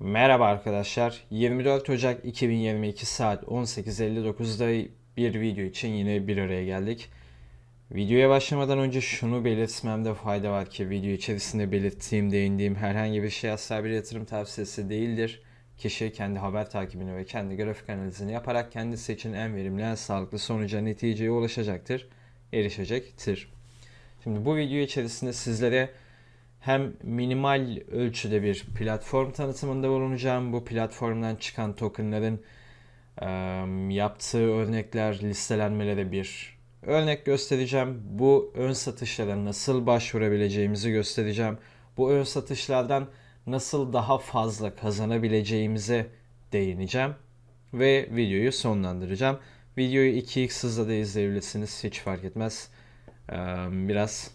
Merhaba arkadaşlar. 24 Ocak 2022 saat 18.59'da bir video için yine bir araya geldik. Videoya başlamadan önce şunu belirtmemde fayda var ki video içerisinde belirttiğim, değindiğim herhangi bir şey asla bir yatırım tavsiyesi değildir. Kişi kendi haber takibini ve kendi grafik analizini yaparak kendisi için en verimli, en sağlıklı sonuca, neticeye ulaşacaktır, erişecektir. Şimdi bu video içerisinde sizlere hem minimal ölçüde bir platform tanıtımında bulunacağım. Bu platformdan çıkan tokenların yaptığı örnekler, listelenmelere bir örnek göstereceğim. Bu ön satışlara nasıl başvurabileceğimizi göstereceğim. Bu ön satışlardan nasıl daha fazla kazanabileceğimize değineceğim ve videoyu sonlandıracağım. Videoyu 2x hızla da izleyebilirsiniz. Hiç fark etmez. Biraz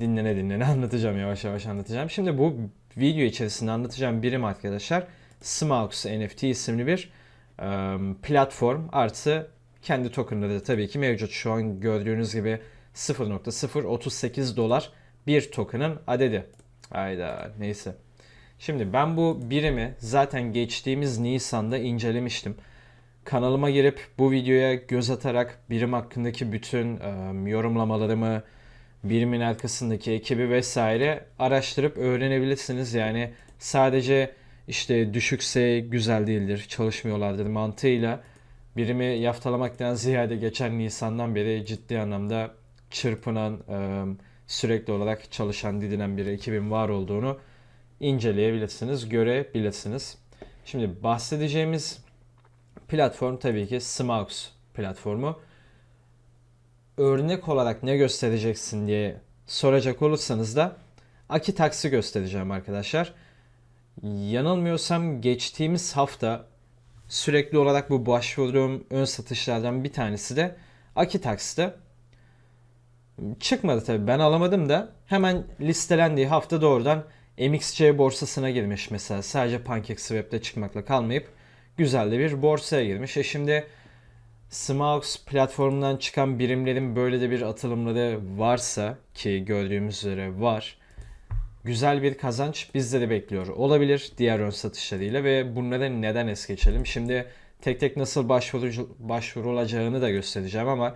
dinlene dinlene anlatacağım yavaş yavaş anlatacağım. Şimdi bu video içerisinde anlatacağım birim arkadaşlar Smaux NFT isimli bir platform artı kendi tokenları da tabii ki mevcut. Şu an gördüğünüz gibi 0.038 dolar bir token'ın adedi. Hayda neyse. Şimdi ben bu birimi zaten geçtiğimiz Nisan'da incelemiştim. Kanalıma girip bu videoya göz atarak birim hakkındaki bütün yorumlamalarımı, birimin arkasındaki ekibi vesaire araştırıp öğrenebilirsiniz. Yani sadece işte düşükse güzel değildir, çalışmıyorlardır mantığıyla birimi yaftalamaktan ziyade geçen Nisan'dan beri ciddi anlamda çırpınan, sürekli olarak çalışan, didinen bir ekibin var olduğunu inceleyebilirsiniz, görebilirsiniz. Şimdi bahsedeceğimiz platform tabii ki Smaux platformu örnek olarak ne göstereceksin diye soracak olursanız da Aki Taksi göstereceğim arkadaşlar. Yanılmıyorsam geçtiğimiz hafta sürekli olarak bu başvurduğum ön satışlardan bir tanesi de Aki Taksi'de. Çıkmadı tabi ben alamadım da hemen listelendiği hafta doğrudan MXC borsasına girmiş mesela. Sadece PancakeSwap'te çıkmakla kalmayıp güzel de bir borsaya girmiş. E şimdi Smaux platformundan çıkan birimlerin böyle de bir atılımları varsa ki gördüğümüz üzere var. Güzel bir kazanç bizleri bekliyor olabilir diğer ön satışlarıyla ve bunları neden es geçelim? Şimdi tek tek nasıl başvuru, başvurulacağını da göstereceğim ama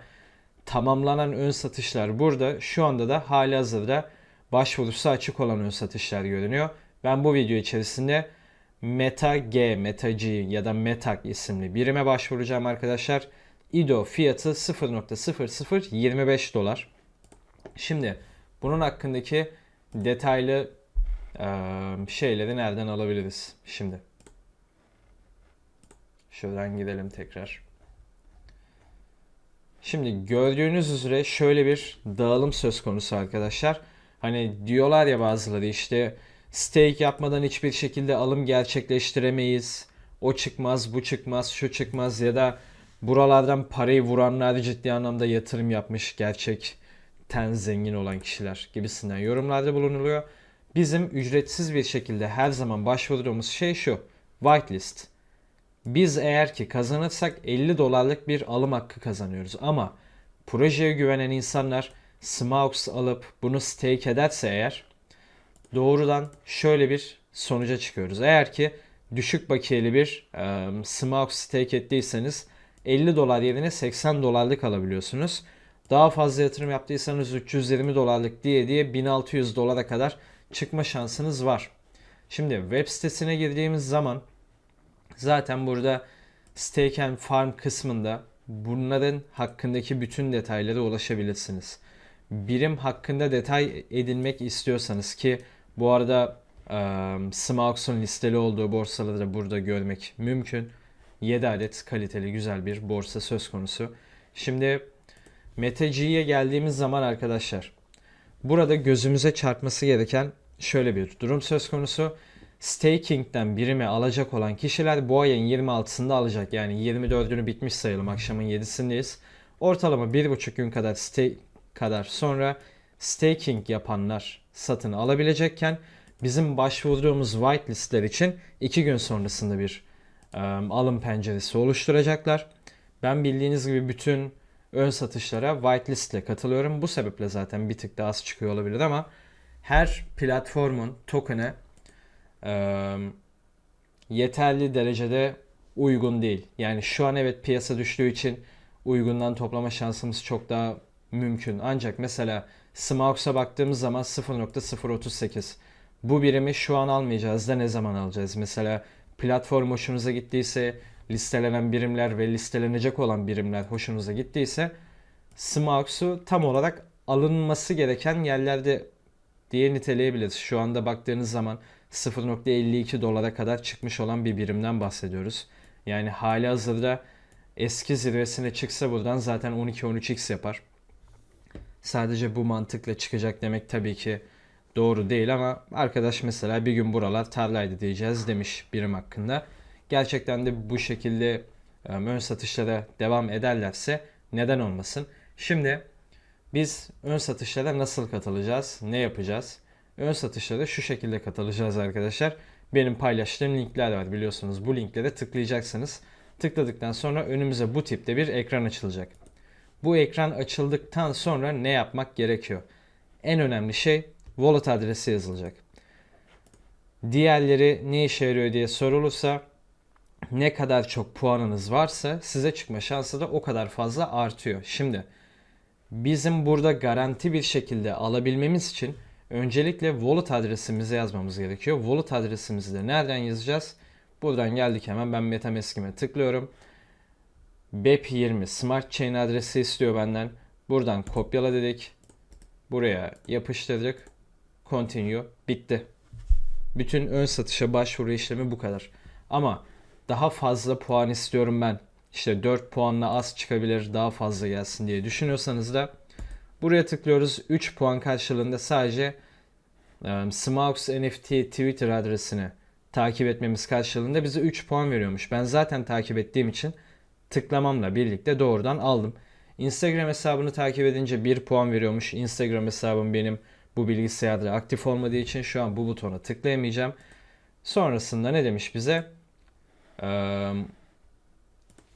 tamamlanan ön satışlar burada. Şu anda da hali hazırda başvurusu açık olan ön satışlar görünüyor. Ben bu video içerisinde Meta G, Meta G ya da Metak isimli birime başvuracağım arkadaşlar. IDO fiyatı 0.0025 dolar. Şimdi bunun hakkındaki detaylı e, şeyleri nereden alabiliriz? Şimdi şuradan gidelim tekrar. Şimdi gördüğünüz üzere şöyle bir dağılım söz konusu arkadaşlar. Hani diyorlar ya bazıları işte stake yapmadan hiçbir şekilde alım gerçekleştiremeyiz. O çıkmaz, bu çıkmaz, şu çıkmaz ya da buralardan parayı vuranlar ciddi anlamda yatırım yapmış gerçekten zengin olan kişiler gibisinden yorumlarda bulunuluyor. Bizim ücretsiz bir şekilde her zaman başvurduğumuz şey şu. Whitelist. Biz eğer ki kazanırsak 50 dolarlık bir alım hakkı kazanıyoruz ama projeye güvenen insanlar Smaux alıp bunu stake ederse eğer doğrudan şöyle bir sonuca çıkıyoruz. Eğer ki düşük bakiyeli bir e, Smaux stake ettiyseniz 50 dolar yerine 80 dolarlık alabiliyorsunuz. Daha fazla yatırım yaptıysanız 320 dolarlık diye diye 1600 dolara kadar çıkma şansınız var. Şimdi web sitesine girdiğimiz zaman zaten burada stake and farm kısmında bunların hakkındaki bütün detaylara ulaşabilirsiniz. Birim hakkında detay edinmek istiyorsanız ki bu arada um, Smaux'un listeli olduğu borsaları da burada görmek mümkün. 7 adet kaliteli güzel bir borsa söz konusu. Şimdi MetaG'ye geldiğimiz zaman arkadaşlar burada gözümüze çarpması gereken şöyle bir durum söz konusu. Staking'den birimi alacak olan kişiler bu ayın 26'sında alacak. Yani 24'ünü bitmiş sayalım akşamın 7'sindeyiz. Ortalama 1,5 gün kadar stake kadar sonra staking yapanlar satın alabilecekken bizim başvurduğumuz whitelistler için 2 gün sonrasında bir alım penceresi oluşturacaklar. Ben bildiğiniz gibi bütün ön satışlara whitelist ile katılıyorum. Bu sebeple zaten bir tık daha az çıkıyor olabilir ama her platformun token'ı eee, yeterli derecede uygun değil. Yani şu an evet piyasa düştüğü için uygundan toplama şansımız çok daha mümkün. Ancak mesela Smaux'a baktığımız zaman 0.038. Bu birimi şu an almayacağız da ne zaman alacağız? Mesela platform hoşunuza gittiyse, listelenen birimler ve listelenecek olan birimler hoşunuza gittiyse Smaux'u tam olarak alınması gereken yerlerde diye niteleyebiliriz. Şu anda baktığınız zaman 0.52 dolara kadar çıkmış olan bir birimden bahsediyoruz. Yani hali hazırda eski zirvesine çıksa buradan zaten 12-13x yapar. Sadece bu mantıkla çıkacak demek tabii ki doğru değil ama arkadaş mesela bir gün buralar tarlaydı diyeceğiz demiş birim hakkında. Gerçekten de bu şekilde e, ön satışlara devam ederlerse neden olmasın? Şimdi biz ön satışlara nasıl katılacağız? Ne yapacağız? Ön satışlara şu şekilde katılacağız arkadaşlar. Benim paylaştığım linkler var biliyorsunuz. Bu linklere tıklayacaksınız. Tıkladıktan sonra önümüze bu tipte bir ekran açılacak. Bu ekran açıldıktan sonra ne yapmak gerekiyor? En önemli şey wallet adresi yazılacak. Diğerleri ne işe yarıyor diye sorulursa ne kadar çok puanınız varsa size çıkma şansı da o kadar fazla artıyor. Şimdi bizim burada garanti bir şekilde alabilmemiz için öncelikle wallet adresimizi yazmamız gerekiyor. Wallet adresimizi de nereden yazacağız? Buradan geldik hemen ben MetaMask'ime tıklıyorum. BEP20 Smart Chain adresi istiyor benden. Buradan kopyala dedik. Buraya yapıştırdık. Continue. Bitti. Bütün ön satışa başvuru işlemi bu kadar. Ama daha fazla puan istiyorum ben. İşte 4 puanla az çıkabilir daha fazla gelsin diye düşünüyorsanız da buraya tıklıyoruz. 3 puan karşılığında sadece um, Smaux NFT Twitter adresini takip etmemiz karşılığında bize 3 puan veriyormuş. Ben zaten takip ettiğim için tıklamamla birlikte doğrudan aldım. Instagram hesabını takip edince 1 puan veriyormuş. Instagram hesabım benim bu bilgisayarda aktif olmadığı için şu an bu butona tıklayamayacağım. Sonrasında ne demiş bize? Ee,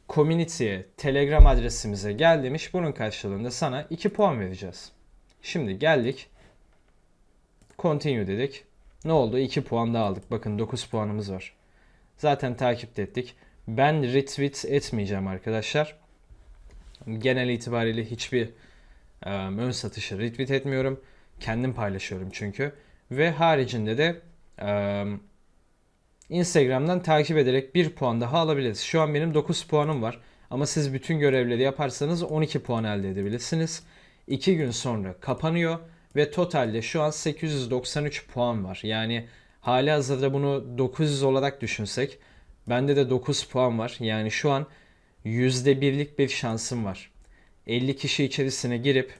community'ye, Telegram adresimize gel demiş. Bunun karşılığında sana 2 puan vereceğiz. Şimdi geldik. Continue dedik. Ne oldu? 2 puan daha aldık. Bakın 9 puanımız var. Zaten takip ettik. Ben retweet etmeyeceğim arkadaşlar. Genel itibariyle hiçbir e, ön satışı retweet etmiyorum. Kendim paylaşıyorum çünkü. Ve haricinde de e, Instagram'dan takip ederek 1 puan daha alabiliriz. Şu an benim 9 puanım var. Ama siz bütün görevleri yaparsanız 12 puan elde edebilirsiniz. 2 gün sonra kapanıyor ve totalde şu an 893 puan var. Yani hali hazırda bunu 900 olarak düşünsek bende de 9 puan var. Yani şu an %1'lik bir şansım var. 50 kişi içerisine girip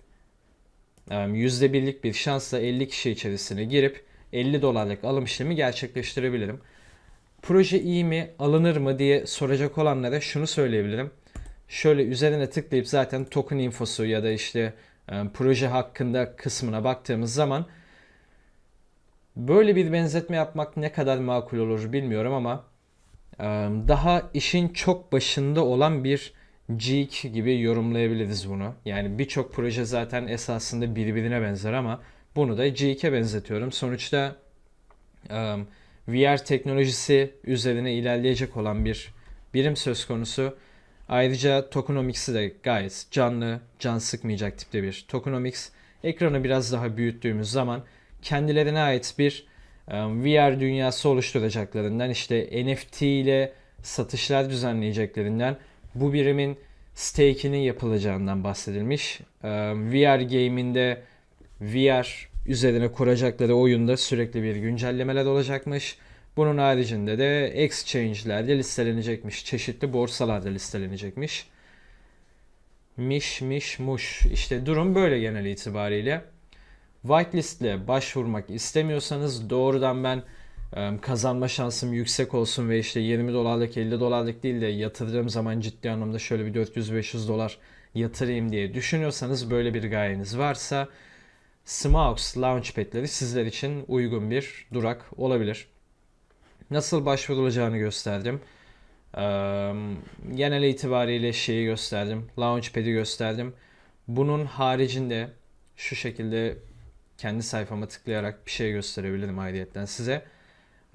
%1'lik bir şansla 50 kişi içerisine girip 50 dolarlık alım işlemi gerçekleştirebilirim. Proje iyi mi, alınır mı diye soracak olanlara şunu söyleyebilirim. Şöyle üzerine tıklayıp zaten token infosu ya da işte proje hakkında kısmına baktığımız zaman böyle bir benzetme yapmak ne kadar makul olur bilmiyorum ama daha işin çok başında olan bir Geek gibi yorumlayabiliriz bunu. Yani birçok proje zaten esasında birbirine benzer ama bunu da Geek'e benzetiyorum. Sonuçta VR teknolojisi üzerine ilerleyecek olan bir birim söz konusu. Ayrıca tokenomics'i de gayet canlı, can sıkmayacak tipte bir tokenomics. Ekranı biraz daha büyüttüğümüz zaman kendilerine ait bir VR dünyası oluşturacaklarından işte NFT ile satışlar düzenleyeceklerinden bu birimin stake'inin yapılacağından bahsedilmiş. VR game'inde VR üzerine kuracakları oyunda sürekli bir güncellemeler olacakmış. Bunun haricinde de exchange'lerde listelenecekmiş. Çeşitli borsalarda listelenecekmiş. Miş miş muş. İşte durum böyle genel itibariyle. Whitelist ile başvurmak istemiyorsanız doğrudan ben kazanma şansım yüksek olsun ve işte 20 dolarlık 50 dolarlık değil de yatırdığım zaman ciddi anlamda şöyle bir 400-500 dolar yatırayım diye düşünüyorsanız böyle bir gayeniz varsa Smaux Launchpad'leri sizler için uygun bir durak olabilir. Nasıl başvurulacağını gösterdim. Genel itibariyle şeyi gösterdim. Launchpad'i gösterdim. Bunun haricinde şu şekilde kendi sayfama tıklayarak bir şey gösterebilirim ayrıyetten size.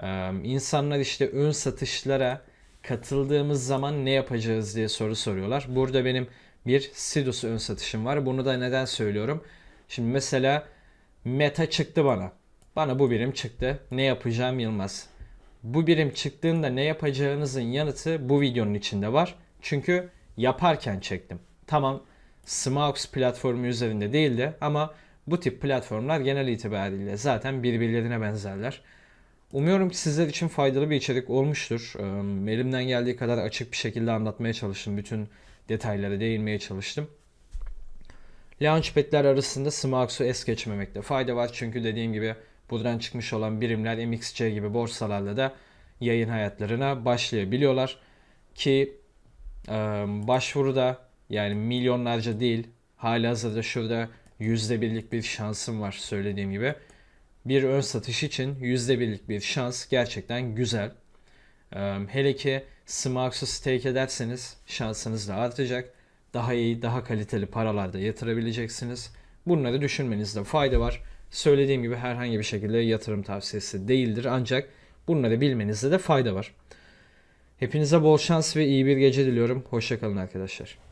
Ee, insanlar işte ön satışlara katıldığımız zaman ne yapacağız diye soru soruyorlar. Burada benim bir Sidus ön satışım var. Bunu da neden söylüyorum? Şimdi mesela Meta çıktı bana. Bana bu birim çıktı. Ne yapacağım Yılmaz. Bu birim çıktığında ne yapacağınızın yanıtı bu videonun içinde var. Çünkü yaparken çektim. Tamam Smaux platformu üzerinde değildi ama bu tip platformlar genel itibariyle zaten birbirlerine benzerler. Umuyorum ki sizler için faydalı bir içerik olmuştur. Elimden geldiği kadar açık bir şekilde anlatmaya çalıştım. Bütün detaylara değinmeye çalıştım. Launchpad'ler arasında Smax'u es geçmemekte fayda var. Çünkü dediğim gibi buradan çıkmış olan birimler MXC gibi borsalarla da yayın hayatlarına başlayabiliyorlar. Ki başvuruda yani milyonlarca değil halihazırda şurada yüzde birlik bir şansım var söylediğim gibi. Bir ön satış için yüzde birlik bir şans gerçekten güzel. Hele ki Smax'u stake ederseniz şansınız da artacak. Daha iyi, daha kaliteli paralarda yatırabileceksiniz. Bunları düşünmenizde fayda var. Söylediğim gibi herhangi bir şekilde yatırım tavsiyesi değildir ancak bunları bilmenizde de fayda var. Hepinize bol şans ve iyi bir gece diliyorum. Hoşçakalın arkadaşlar.